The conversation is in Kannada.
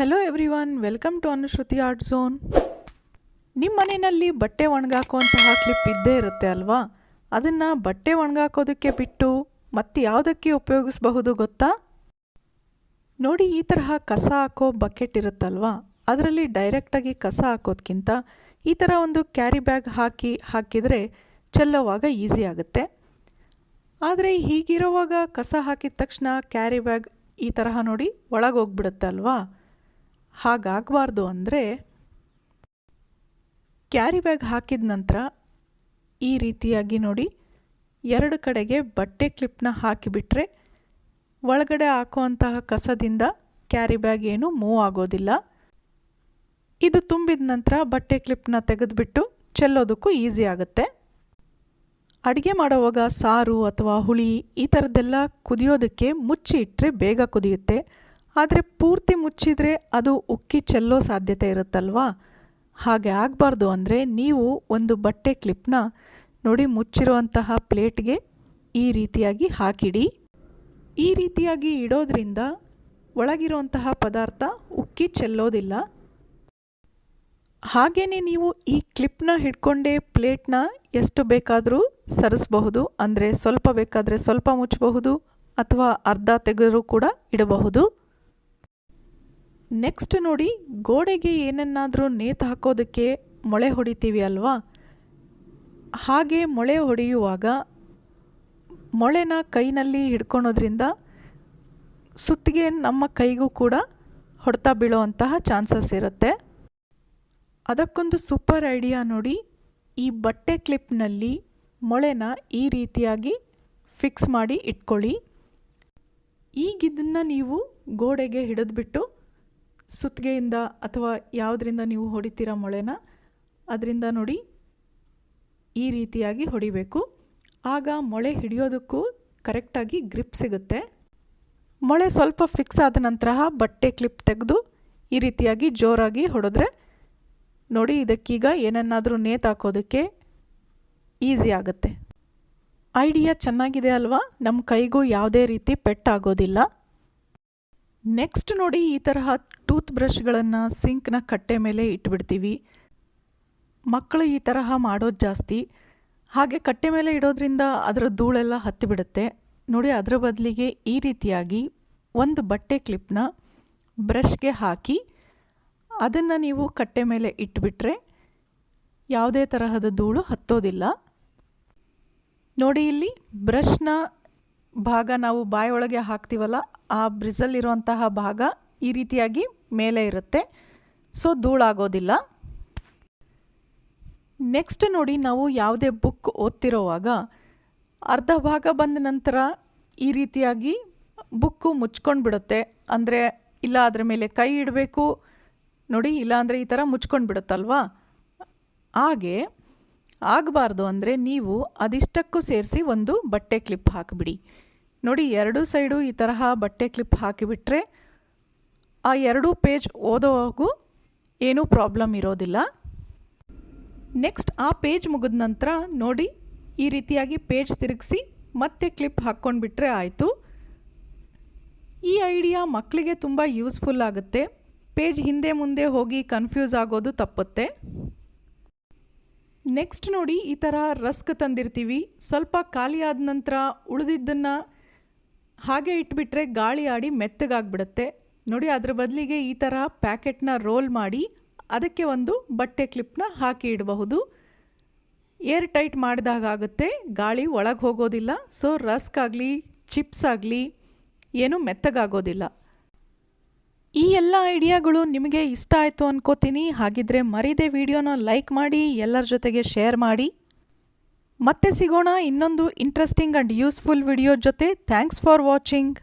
Hello everyone welcome to Anushruti art zone ನಿಮ್ಮ ಮನೆಯಲ್ಲಿ ಬಟ್ಟೆ ಒಣಗಾಕುವಂತಹ ಕ್ಲಿಪ್ ಇದ್ದೇ ಇರುತ್ತೆ ಅಲ್ವಾ? ಅದನ್ನು ಬಟ್ಟೆ ಒಣಗಾಕೋದಕ್ಕೆ ಬಿಟ್ಟು ಮತ್ತೆ ಯಾವುದಕ್ಕೆ ಉಪಯೋಗಿಸಬಹುದು ಗೊತ್ತಾ? ನೋಡಿ, ಈ ತರಹ ಕಸ ಹಾಕೋ ಬಕೆಟ್ ಇರುತ್ತಲ್ವಾ? ಅದರಲ್ಲಿ ಡೈರೆಕ್ಟಾಗಿ ಕಸ ಹಾಕೋದಕ್ಕಿಂತ ಈ ಥರ ಒಂದು ಕ್ಯಾರಿ ಬ್ಯಾಗ್ ಹಾಕಿ ಹಾಕಿದರೆ ಚೆಲ್ಲೋವಾಗ ಈಸಿ ಆಗುತ್ತೆ. ಆದರೆ ಹೀಗಿರುವಾಗ ಕಸ ಹಾಕಿದ ತಕ್ಷಣ ಕ್ಯಾರಿ ಬ್ಯಾಗ್ ಈ ತರಹ ನೋಡಿ ಒಳಗೆ ಹೋಗ್ಬಿಡುತ್ತೆ ಅಲ್ವಾ? ಹಾಗಾಗಬಾರ್ದು ಅಂದರೆ ಕ್ಯಾರಿ ಬ್ಯಾಗ್ ಹಾಕಿದ ನಂತರ ಈ ರೀತಿಯಾಗಿ ನೋಡಿ, ಎರಡು ಕಡೆಗೆ ಬಟ್ಟೆ ಕ್ಲಿಪ್ನ ಹಾಕಿಬಿಟ್ರೆ ಒಳಗಡೆ ಹಾಕುವಂತಹ ಕಸದಿಂದ ಕ್ಯಾರಿ ಬ್ಯಾಗ್ ಏನು ಮೂವ್ ಆಗೋದಿಲ್ಲ. ಇದು ತುಂಬಿದ ನಂತರ ಬಟ್ಟೆ ಕ್ಲಿಪ್ನ ತೆಗೆದುಬಿಟ್ಟು ಚೆಲ್ಲೋದಕ್ಕೂ ಈಸಿ ಆಗುತ್ತೆ. ಅಡುಗೆ ಮಾಡುವಾಗ ಸಾರು ಅಥವಾ ಹುಳಿ ಈ ಥರದ್ದೆಲ್ಲ ಕುದಿಯೋದಕ್ಕೆ ಮುಚ್ಚಿ ಇಟ್ಟರೆ ಬೇಗ ಕುದಿಯುತ್ತೆ. ಆದರೆ ಪೂರ್ತಿ ಮುಚ್ಚಿದರೆ ಅದು ಉಕ್ಕಿ ಚೆಲ್ಲೋ ಸಾಧ್ಯತೆ ಇರುತ್ತಲ್ವಾ? ಹಾಗೆ ಆಗಬಾರ್ದು ಅಂದರೆ ನೀವು ಒಂದು ಬಟ್ಟೆ ಕ್ಲಿಪ್ನ ನೋಡಿ ಮುಚ್ಚಿರುವಂತಹ ಪ್ಲೇಟ್ಗೆ ಈ ರೀತಿಯಾಗಿ ಹಾಕಿಡಿ. ಈ ರೀತಿಯಾಗಿ ಇಡೋದ್ರಿಂದ ಒಳಗಿರುವಂತಹ ಪದಾರ್ಥ ಉಕ್ಕಿ ಚೆಲ್ಲೋದಿಲ್ಲ. ಹಾಗೆಯೇ ನೀವು ಈ ಕ್ಲಿಪ್ನ ಹಿಡ್ಕೊಂಡೇ ಪ್ಲೇಟ್ನ ಎಷ್ಟು ಬೇಕಾದರೂ ಸರಿಸಬಹುದು, ಅಂದರೆ ಸ್ವಲ್ಪ ಬೇಕಾದರೆ ಸ್ವಲ್ಪ ಮುಚ್ಚಬಹುದು ಅಥವಾ ಅರ್ಧ ತೆಗೆದರೂ ಕೂಡ ಇಡಬಹುದು. ನೆಕ್ಸ್ಟ್ ನೋಡಿ, ಗೋಡೆಗೆ ಏನನ್ನಾದರೂ ನೇತು ಹಾಕೋದಕ್ಕೆ ಮೊಳೆ ಹೊಡಿತೀವಿ ಅಲ್ವಾ? ಹಾಗೆ ಮೊಳೆ ಹೊಡೆಯುವಾಗ ಮೊಳೆನ ಕೈನಲ್ಲಿ ಹಿಡ್ಕೊಳೋದ್ರಿಂದ ಸುತ್ತಿಗೆ ನಮ್ಮ ಕೈಗೂ ಕೂಡ ಹೊಡೆತ ಬೀಳೋವಂತಹ ಚಾನ್ಸಸ್ ಇರುತ್ತೆ. ಅದಕ್ಕೊಂದು ಸೂಪರ್ ಐಡಿಯಾ ನೋಡಿ, ಈ ಬಟ್ಟೆ ಕ್ಲಿಪ್ನಲ್ಲಿ ಮೊಳೆನ ಈ ರೀತಿಯಾಗಿ ಫಿಕ್ಸ್ ಮಾಡಿ ಇಟ್ಕೊಳ್ಳಿ. ಈಗಿದನ್ನು ನೀವು ಗೋಡೆಗೆ ಹಿಡಿದ್ಬಿಟ್ಟು ಸುತ್ತಿಗೆಯಿಂದ ಅಥವಾ ಯಾವುದರಿಂದ ನೀವು ಹೊಡಿತೀರ ಮೊಳೆನ, ಅದರಿಂದ ನೋಡಿ ಈ ರೀತಿಯಾಗಿ ಹೊಡಿಬೇಕು. ಆಗ ಮೊಳೆ ಹಿಡಿಯೋದಕ್ಕೂ ಕರೆಕ್ಟಾಗಿ ಗ್ರಿಪ್ ಸಿಗುತ್ತೆ. ಮೊಳೆ ಸ್ವಲ್ಪ ಫಿಕ್ಸ್ ಆದ ನಂತರ ಬಟ್ಟೆ ಕ್ಲಿಪ್ ತೆಗೆದು ಈ ರೀತಿಯಾಗಿ ಜೋರಾಗಿ ಹೊಡೆದ್ರೆ ನೋಡಿ ಇದಕ್ಕೀಗ ಏನನ್ನಾದರೂ ನೇತಾಕೋದಕ್ಕೆ ಈಸಿ ಆಗುತ್ತೆ. ಐಡಿಯಾ ಚೆನ್ನಾಗಿದೆ ಅಲ್ವಾ? ನಮ್ಮ ಕೈಗೂ ಯಾವುದೇ ರೀತಿ ಪೆಟ್ಟಾಗೋದಿಲ್ಲ. ನೆಕ್ಸ್ಟ್ ನೋಡಿ ಈ ತರಹ ಟೂತ್ ಬ್ರಷ್ಗಳನ್ನು ಸಿಂಕ್ನ ಕಟ್ಟೆ ಮೇಲೆ ಇಟ್ಬಿಡ್ತೀವಿ. ಮಕ್ಕಳು ಈ ತರಹ ಮಾಡೋದು ಜಾಸ್ತಿ. ಹಾಗೆ ಕಟ್ಟೆ ಮೇಲೆ ಇಡೋದ್ರಿಂದ ಅದರ ಧೂಳೆಲ್ಲ ಹತ್ತಿಬಿಡುತ್ತೆ. ನೋಡಿ ಅದರ ಬದಲಿಗೆ ಈ ರೀತಿಯಾಗಿ ಒಂದು ಬಟ್ಟೆ ಕ್ಲಿಪ್ನ ಬ್ರಷ್ಗೆ ಹಾಕಿ ಅದನ್ನು ನೀವು ಕಟ್ಟೆ ಮೇಲೆ ಇಟ್ಬಿಟ್ರೆ ಯಾವುದೇ ತರಹದ ಧೂಳು ಹತ್ತೋದಿಲ್ಲ. ನೋಡಿ ಇಲ್ಲಿ ಬ್ರಷ್ನ ಭಾಗ ನಾವು ಬಾಯೊಳಗೆ ಹಾಕ್ತೀವಲ್ಲ ಆ ಬ್ರಿಜಲ್ಲಿರುವಂತಹ ಭಾಗ ಈ ರೀತಿಯಾಗಿ ಮೇಲೆ ಇರುತ್ತೆ. ಸೊ ಧೂಳಾಗೋದಿಲ್ಲ. ನೆಕ್ಸ್ಟ್ ನೋಡಿ ನಾವು ಯಾವುದೇ ಬುಕ್ ಓದ್ತಿರೋವಾಗ ಅರ್ಧ ಭಾಗ ಬಂದ ನಂತರ ಈ ರೀತಿಯಾಗಿ ಬುಕ್ಕು ಮುಚ್ಕೊಂಡು ಬಿಡುತ್ತೆ ಅಂದರೆ ಇಲ್ಲ ಅದರ ಮೇಲೆ ಕೈ ಇಡಬೇಕು, ನೋಡಿ ಇಲ್ಲ ಅಂದರೆ ಈ ಥರ ಮುಚ್ಕೊಂಡು ಬಿಡುತ್ತಲ್ವಾ ಹಾಗೆ ಆಗಬಾರ್ದು ಅಂದರೆ ನೀವು ಅದಿಷ್ಟಕ್ಕೂ ಸೇರಿಸಿ ಒಂದು ಬಟ್ಟೆ ಕ್ಲಿಪ್ ಹಾಕಿಬಿಡಿ. ನೋಡಿ, ಎರಡೂ ಸೈಡು ಈ ತರಹ ಬಟ್ಟೆ ಕ್ಲಿಪ್ ಹಾಕಿಬಿಟ್ರೆ ಆ ಎರಡೂ ಪೇಜ್ ಓದೋವಾಗೂ ಏನೂ ಪ್ರಾಬ್ಲಮ್ ಇರೋದಿಲ್ಲ. ನೆಕ್ಸ್ಟ್ ಆ ಪೇಜ್ ಮುಗಿದ ನಂತರ ನೋಡಿ, ಈ ರೀತಿಯಾಗಿ ಪೇಜ್ ತಿರುಗಿಸಿ ಮತ್ತೆ ಕ್ಲಿಪ್ ಹಾಕ್ಕೊಂಡ್ಬಿಟ್ರೆ ಆಯಿತು. ಈ ಐಡಿಯಾ ಮಕ್ಕಳಿಗೆ ತುಂಬ ಯೂಸ್ಫುಲ್ ಆಗುತ್ತೆ. ಪೇಜ್ ಹಿಂದೆ ಮುಂದೆ ಹೋಗಿ ಕನ್ಫ್ಯೂಸ್ ಆಗೋದು ತಪ್ಪುತ್ತೆ. ನೆಕ್ಸ್ಟ್ ನೋಡಿ, ಈ ಥರ ರಸ್ಕ್ ತಂದಿರ್ತೀವಿ. ಸ್ವಲ್ಪ ಖಾಲಿ ಆದ ನಂತರ ಉಳಿದಿದ್ದನ್ನು ಹಾಗೆ ಇಟ್ಬಿಟ್ರೆ ಗಾಳಿ ಆಡಿ ಮೆತ್ತಗಾಗ್ಬಿಡುತ್ತೆ. ನೋಡಿ ಅದ್ರ ಬದಲಿಗೆ ಈ ಥರ ಪ್ಯಾಕೆಟ್ನ ರೋಲ್ ಮಾಡಿ ಅದಕ್ಕೆ ಒಂದು ಬಟ್ಟೆ ಕ್ಲಿಪ್ನ ಹಾಕಿ ಇಡಬಹುದು. ಏರ್ ಟೈಟ್ ಮಾಡಿದಾಗುತ್ತೆ ಗಾಳಿ ಒಳಗೆ ಹೋಗೋದಿಲ್ಲ. ಸೊ ರಸ್ಕ್ ಆಗಲಿ, ಚಿಪ್ಸ್ ಆಗಲಿ, ಏನು ಮೆತ್ತಗಾಗೋದಿಲ್ಲ. ಈ ಎಲ್ಲ ಐಡಿಯಾಗಳು ನಿಮಗೆ ಇಷ್ಟ ಆಯಿತು ಅನ್ಕೋತೀನಿ. ಹಾಗಿದ್ರೆ ಮರಿದೆ ವಿಡಿಯೋನ ಲೈಕ್ ಮಾಡಿ, ಎಲ್ಲರ ಜೊತೆಗೆ ಶೇರ್ ಮಾಡಿ. ಮತ್ತೆ ಸಿಗೋಣ ಇನ್ನೊಂದು ಇಂಟ್ರೆಸ್ಟಿಂಗ್ ಆ್ಯಂಡ್ ಯೂಸ್ಫುಲ್ ವಿಡಿಯೋ ಜೊತೆ. Thanks for watching